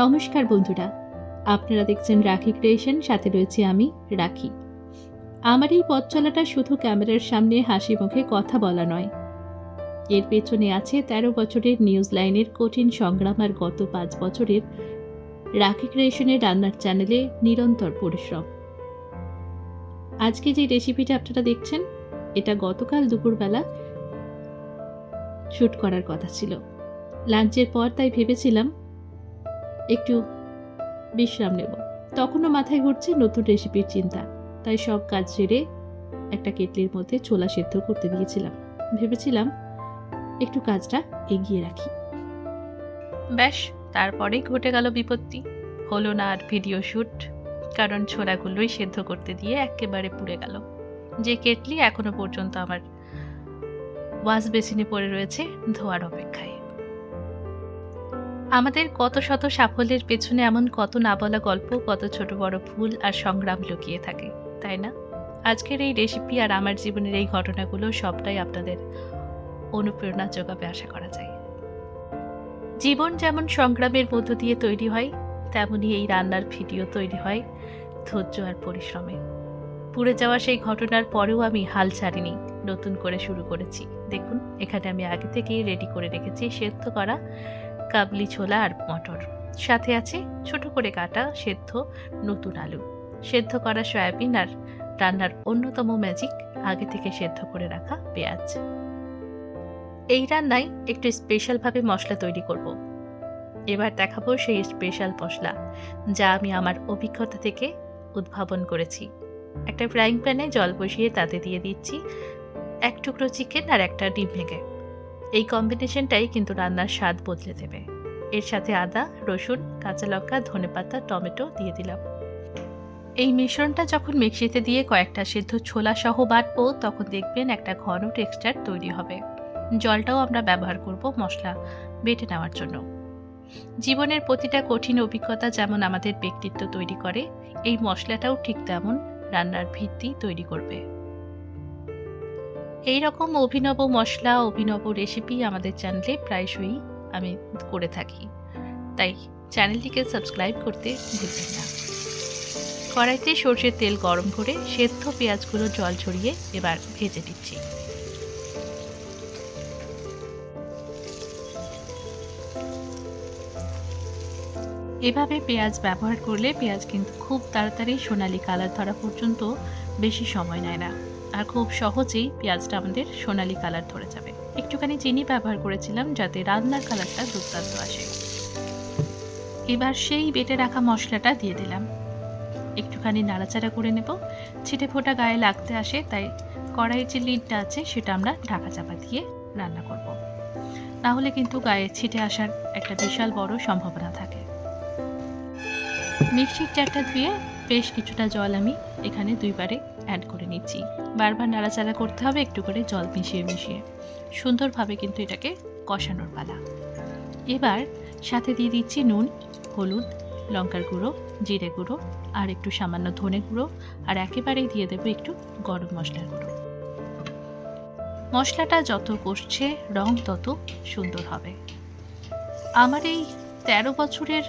নমস্কার বন্ধুরা, আপনারা দেখছেন রাখি ক্রিয়েশন, সাথে রয়েছে আমি, রাখি। আমার এই পথ চলাটা শুধু ক্যামেরার সামনে হাসি মুখে কথা বলা নয়। এর পেছনে আছে তেরো বছরের নিউজ লাইনের কঠিন সংগ্রাম আর গত পাঁচ বছরের রাখি ক্রিয়েশনের রান্নার চ্যানেলে নিরন্তর পরিশ্রম। আজকে যে রেসিপিটা আপনারা দেখছেন, এটা গতকাল দুপুরবেলা শ্যুট করার কথা ছিল। লাঞ্চের পর তাই ভেবেছিলাম একটু বিশ্রাম নেব। তখনও মাথায় ঘুরছে নতুন রেসিপির চিন্তা। তাই সব কাজ সেরে একটা কেটলির মধ্যে ছোলা সেদ্ধ করতে দিয়েছিলাম। ভেবেছিলাম একটু কাজটা এগিয়ে রাখি। ব্যাস, তারপরেই ঘটে গেল বিপত্তি। হলো না আর ভিডিও শ্যুট কারণ ছোলাগুলোই সেদ্ধ করতে দিয়ে একেবারে পুড়ে গেল। যে কেটলি এখনও পর্যন্ত আমার ওয়াশ বেসিনে পড়ে রয়েছে, ধোয়ার অপেক্ষায়। আমাদের কত শত সাফল্যের পেছনে এমন কত না বলা গল্প, কত ছোট বড় ভুল আর সংগ্রাম লুকিয়ে থাকে, তাই না? আজকের এই রেসিপি আর আমার জীবনের এই ঘটনাগুলো সবটাই আপনাদের অনুপ্রেরণা যোগাবে আশা করা যায়। জীবন যেমন সংগ্রামের মধ্য দিয়ে তৈরি হয় তেমনই এই রান্নার ভিডিও তৈরি হয় ধৈর্য আর পরিশ্রমে। পুড়ে যাওয়া সেই ঘটনার পরেও আমি হাল ছাড়িনি, নতুন করে শুরু করেছি। দেখুন, এখানে আমি আগে থেকেই রেডি করে রেখেছি, সেদ্ধ করা কাবলি ছোলা আর মটর। সাথে আছে ছোট করে কাটা সেদ্ধ নতুন আলু। সেদ্ধ করা সয়াবিন আর রান্নার অন্যতম ম্যাজিক আগে থেকে সেদ্ধ করে রাখা পেঁয়াজ। এই রান্নায় একটু স্পেশালভাবে মশলা তৈরি করব। এবার দেখাবো সেই স্পেশাল মশলা, যা আমি আমার অভিজ্ঞতা থেকে উদ্ভাবন করেছি। একটা ফ্রাইং প্যানে জল বসিয়ে তাতে দিয়ে দিচ্ছি এক টুকরো চিকেন আর একটা ডিম ভেঙে। এই কম্বিনেশনটাই কিন্তু রান্নার স্বাদ বদলে দেবে। এর সাথে আদা, রসুন, কাঁচা লঙ্কা, ধনেপাতা, টমেটো দিয়ে দিলাম। এই মিশ্রণটা যখন মিক্সিতে দিয়ে কয়েকটা সিদ্ধ ছোলা সহ বাটবো, তখন দেখবেন একটা ঘন টেক্সচার তৈরি হবে। জলটাও আমরা ব্যবহার করব মশলা বেটে নেওয়ার জন্য। জীবনের প্রতিটা কঠিন অভিজ্ঞতা যেমন আমাদের ব্যক্তিত্ব তৈরি করে, এই মশলাটাও ঠিক তেমন রান্নার ভিত্তি তৈরি করবে। এই রকম অভিনব মশলা, অভিনব রেসিপি আমাদের চ্যানেলে প্রায়শই আমি করে থাকি। তাই চ্যানেলটিকে সাবস্ক্রাইব করতে ভুলবেন না। কড়াইতে সর্ষের তেল গরম করে সেদ্ধ পেঁয়াজগুলো জল ছড়িয়ে এবার ভেজে দিচ্ছি এভাবে পেঁয়াজ ব্যবহার করলে পেঁয়াজ কিন্তু খুব তাড়াতাড়ি সোনালি কালার ধরা পর্যন্ত বেশি সময় নেয় না। আর খুব সহজেই পেঁয়াজটা আমাদের সোনালি কালার ধরে যাবে। একটুখানি চিনি ব্যবহার করেছিলাম যাতে রান্নার কালারটা দুর্দান্ত আসে। এবার সেই বেটে রাখা মশলাটা দিয়ে দিলাম। একটুখানি নাড়াচাড়া করে নেব। ছিটে ফোটা গায়ে লাগতে আসে, তাই কড়াইয়ের যে লিডটা আছে সেটা আমরা ঢাকা চাপা দিয়ে রান্না করব। না হলে কিন্তু গায়ে ছিটে আসার একটা বিশাল বড় সম্ভাবনা থাকে। মিক্সির চারটা ধুয়ে বেশ কিছুটা জল আমি এখানে দুইবারে অ্যাড করে নিচ্ছি। বারবার নাড়াচাড়া করতে হবে, একটু করে জল মিশিয়ে মিশিয়ে। সুন্দরভাবে কিন্তু এটাকে কষানোর পালা। এবার সাথে দিয়ে দিচ্ছি নুন, হলুদ, লঙ্কার গুঁড়ো, জিরে গুঁড়ো, আর একটু সামান্য ধনে গুঁড়ো, আর একেবারেই দিয়ে দেবো একটু গরম মশলার গুঁড়ো। মশলাটা যত কষছে, রং তত সুন্দর হবে। আমার এই তেরো বছরের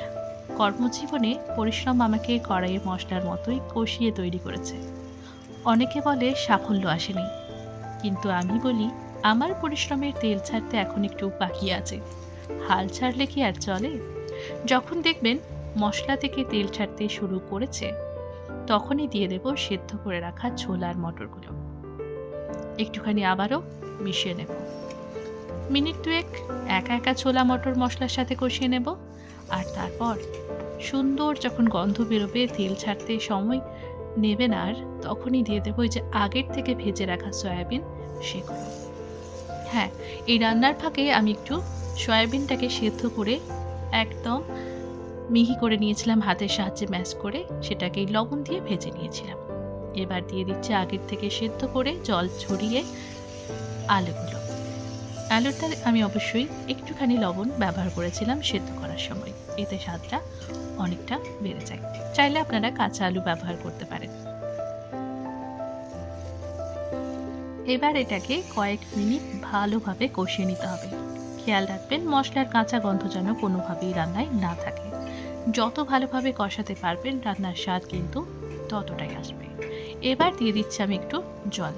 কর্মজীবনে পরিশ্রম আমাকে কড়াইয়ের মশলার মতোই কষিয়ে তৈরি করেছে। অনেকে বলে সাফল্য আসেনি। কিন্তু আমি বলি, আমার পরিশ্রমের তেল ছাড়তে এখন একটু বাকি আছে। হাল ছাড়লে কি আর চলে? যখন দেখবেন মশলা থেকে তেল ছাড়তে শুরু করেছে, তখনই দিয়ে দেব সেদ্ধ করে রাখা ছোলার মটরগুলো। একটুখানি আবারও মিশিয়ে নেব। মিনিট দুয়েক একা একা ছোলা মটর মশলার সাথে কষিয়ে নেব। আর তারপর সুন্দর যখন গন্ধ বেরোবে, তেল ছাড়তে সময় নেবে না আর, তখনই দিয়ে দেবো ওই যে আগের থেকে ভেজে রাখা সয়াবিন সেগুলো। হ্যাঁ এই রান্নার ফাঁকে আমি একটু সয়াবিনটাকে সেদ্ধ করে একদম মিহি করে নিয়েছিলাম হাতের সাহায্যে ম্যাশ করে, সেটাকে লবণ দিয়ে ভেজে নিয়েছিলাম। এবার দিয়ে দিচ্ছি আগের থেকে সেদ্ধ করে জল ছড়িয়ে আলুগুলো। আলুটা আমি অবশ্যই একটুখানি লবণ ব্যবহার করেছিলাম সেদ্ধ করার সময়। এতে স্বাদটা অনেকটা বেড়ে যায়। চাইলে আপনারা কাঁচা আলু ব্যবহার করতে পারেন। এবার এটাকে কয়েক মিনিট ভালোভাবে কষিয়ে নিতে হবে। খেয়াল রাখবেন, মশলার কাঁচা গন্ধ যেন কোনোভাবেই রান্নায় না থাকে। যত ভালোভাবে কষাতে পারবেন, রান্নার স্বাদ কিন্তু ততটাই আসবে। এবার দিয়ে দিচ্ছি আমি একটু জল।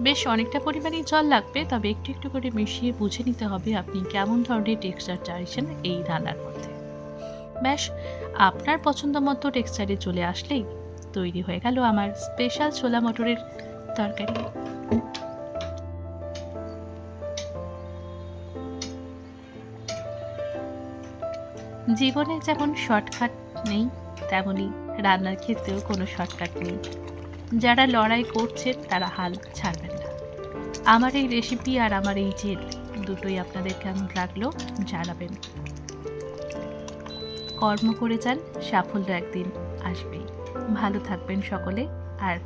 বেশ অনেকটা পরিমাণে জল লাগবে, তবে একটু একটু করে মিশিয়ে বুঝে নিতে হবে আপনি কেমন ধরনের টেক্সচার চাইছেন এই রান্নার মধ্যে। ব্যাস, আপনার পছন্দ মতো টেক্সচারে চলে আসলেই তৈরি হয়ে গেল আমার স্পেশাল ছোলা মটরের তরকারি। জীবনে যেমন শর্টকাট নেই তেমনই রান্নার ক্ষেত্রেও কোনো শর্টকাট নেই। যারা লড়াই করছেন তারা হাল ছাড়বেন না। আমার এই রেসিপি আর আমার এই জেদ দুটোই আপনাদের কেমন লাগল জানাবেন। কর্ম করে যান, সাফল্য একদিন আসবেই। ভালো থাকবেন সকলে। আর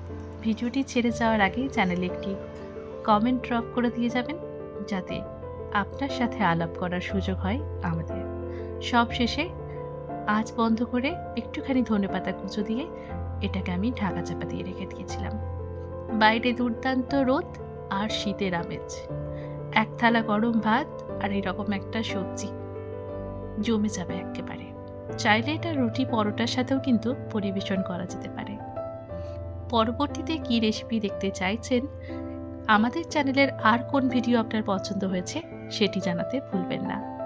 ভিডিওটি ছেড়ে যাওয়ার আগেই চ্যানেলে একটি কমেন্ট ড্রপ করে দিয়ে যাবেন, যাতে আপনার সাথে আলাপ করার সুযোগ হয় আমাদের। সব শেষে আজ বন্ধ করে একটুখানি ধনেপাতা কুচো দিয়ে এটাকে আমি ঢাকা চাপা দিয়ে রেখে দিয়েছিলাম। বাইরে দুর্দান্ত রোদ আর শীতের আমেজ। এক থালা গরম ভাত আর এরকম একটা সবজি জমে যাবে একেবারে। চাইলে এটা রুটি পরোটার সাথেও কিন্তু পরিবেশন করা যেতে পারে। পরবর্তীতে কি রেসিপি দেখতে চাইছেন? আমাদের চ্যানেলের আর কোন ভিডিও আপনার পছন্দ হয়েছে, সেটি জানাতে ভুলবেন না।